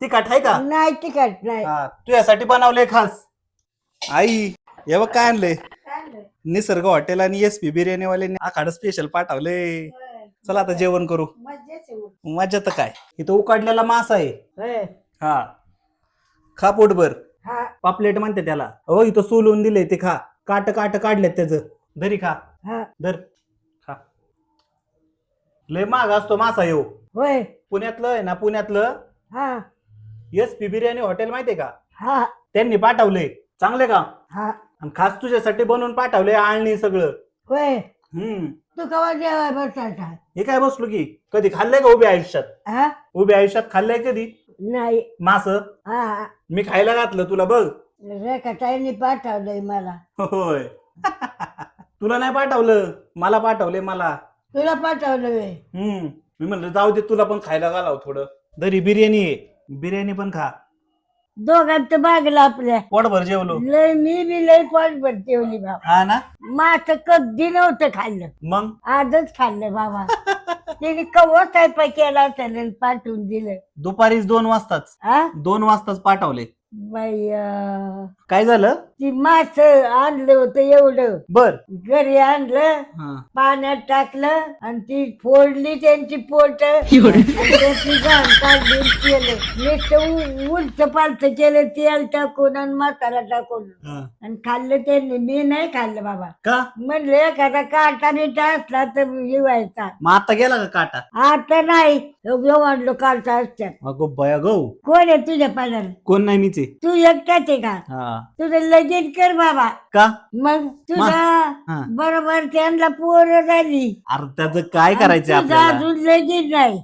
तिखट आहे का? नाही तिखट नाही. हा तुझ्यासाठी बनवलंय खास. आई हे बघ काय आणलंय. निसर्ग हॉटेल आणि एस पी बिर्याणी वाल्यांनी आखाड स्पेशल पाठवले चला आता जेवण करू. मजा तर काय? इथं उकडलेला मास आहे. हा. खा पोटभर. हा. पापलेट म्हणते त्याला. हो इथं सोलून दिले ते खा. काट काट काढलेत त्याच. धरी खा. हा. धर. खा. लय महाग असतो मासा येऊ. होय. पुण्यातलं आहे ना पुण्यातलं? हा. एस पी बिर्याणी हॉटेल माहितीये का? हा. त्यांनी पाठवले. चांगले का हा. आणि खास तुझ्यासाठी बनवून पाठवले आळणी सगळं. होय. हम्म. तू कवा जेवाय बसायचा? हे काय बसलो की? कधी खाल्लंय का उभ्या आयुष्यात? हा? उभ्या आयुष्यात खाल्लंय कधी? नाही. मास. हा. मी खायला घातलं तुला बघ. रेखाताईने पाठवलंय मला. होय. तुला नाही पाठवलं. मला पाठवले मला. तुला पाठवलं हम्म. मी म्हणलं जाऊ दे तुला पण खायला घालाव थोडं. दरी बिर्याणी आहे. बिर्याणी पण खा. दोघांचं बागलं आपल्या पोटभर जेवलो. लय मी बी लय पोटभर जेवली बाबा. हा ना? मास कधी नव्हतं खाल्लं. मग? आजच खाल्लं बाबा. तिने कवच स्वयंपाक केला आणि पाठवून दिलं. दुपारीच दोन वाजताच. हा दोन वाजताच पाठवले. बाई अं, काय झालं? ती मास आणलं होतं एवढं. बर. घरी आणलं हा. पाण्यात टाकलं आणि ती फोडली त्यांची पोट. आणि त्याची घाण काढली आणि केलं. नुसतं उलट केलं तेल टाकून आणि मसाला टाकून. हा. आणि खाल्लं त्यांनी. मी नाही खाल्लं बाबा. का? म्हणलं एखादा काटाने असला तर येवायचा मग आता गेला का काटा? आता नाही. म्हणलो कालचा असतात अगो बया गो. कोण आहे तुझ्या पाण्याला कोण नाही मीच आहे. तू एकटाच आहे का? हा. तुझं लगीन कर बाबा. का? मग तुझा. बरोबर त्यांना पोर झाली. अरे त्याचं काय करायचं तुझं आपल्याला? अजून लगीन नाही.